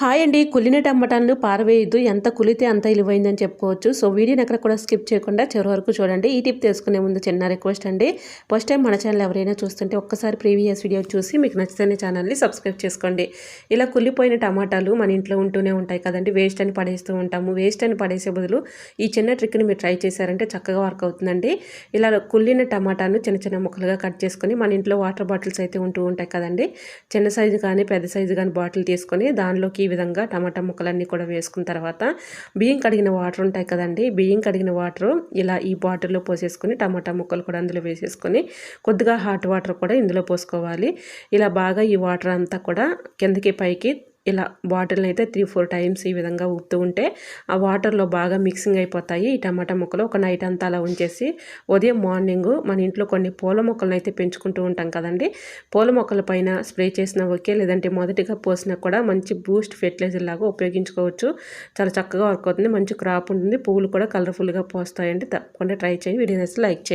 Hi అండి. కులిన టమాటాలను పారవేయద్దు. ఎంత కులితే అంత ఇలువైందని చెప్పుకోవచ్చు. సో వీడియోని ఎక్కడ కూడా స్కిప్ చేయకుండా చివరి వరకు చూడండి. ఈ టిప్ తెలుసుకునే ముందు చిన్న రిక్వెస్ట్ అండి. ఫస్ట్ టైం మన ఛానల్ ఎవరైనా చూస్తుంటే ఒక్కసారి ప్రీవియస్ వీడియో చూసి మీకు నచ్చిన ఛానల్ని సబ్స్క్రైబ్ చేసుకోండి. ఇలా కుళ్ళిపోయిన టమాటాలు మన ఇంట్లో ఉంటూనే ఉంటాయి కదండి. వేస్ట్ అని పడేస్తూ ఉంటాము. వేస్ట్ అని పడేసే బదులు ఈ చిన్న ట్రిక్ని మీరు ట్రై చేశారంటే చక్కగా వర్క్ అవుతుందండి. ఇలా కుళ్ళిన టమాటాను చిన్న చిన్న ముక్కలుగా కట్ చేసుకొని మన ఇంట్లో వాటర్ బాటిల్స్ అయితే ఉంటూ ఉంటాయి కదండి. చిన్న సైజు కానీ పెద్ద సైజు కానీ బాటిల్ తీసుకొని దానిలోకి విధంగా టమాటా ముక్కలన్నీ కూడా వేసుకున్న తర్వాత బియ్యం కడిగిన వాటర్ ఉంటాయి కదండి బియ్యం కడిగిన వాటర్ ఇలా ఈ బాటిల్లో పోసేసుకొని టమాటా ముక్కలు కూడా అందులో వేసేసుకొని కొద్దిగా హాట్ వాటర్ కూడా ఇందులో పోసుకోవాలి. ఇలా బాగా ఈ వాటర్ అంతా కూడా కిందకి పైకి ఇలా బాటిల్ని అయితే త్రీ ఫోర్ టైమ్స్ ఈ విధంగా ఊపుతూ ఉంటే ఆ వాటర్లో బాగా మిక్సింగ్ అయిపోతాయి. ఈ టమాటా మొక్కలు ఒక నైట్ అంతా అలా ఉంచేసి ఉదయం మార్నింగ్ మన ఇంట్లో కొన్ని పూల మొక్కలను అయితే పెంచుకుంటూ ఉంటాం కదండి. పూల మొక్కల పైన స్ప్రే చేసిన ఓకే లేదంటే మొదటిగా పోసినా కూడా మంచి బూస్ట్ ఫెర్టిలైజర్ లాగా ఉపయోగించుకోవచ్చు. చాలా చక్కగా వర్క్ అవుతుంది. మంచి క్రాప్ ఉంటుంది. పువ్వులు కూడా కలర్ఫుల్గా పోస్తాయండి. తప్పకుండా ట్రై చేయండి. వీడియో లైక్ చేయండి.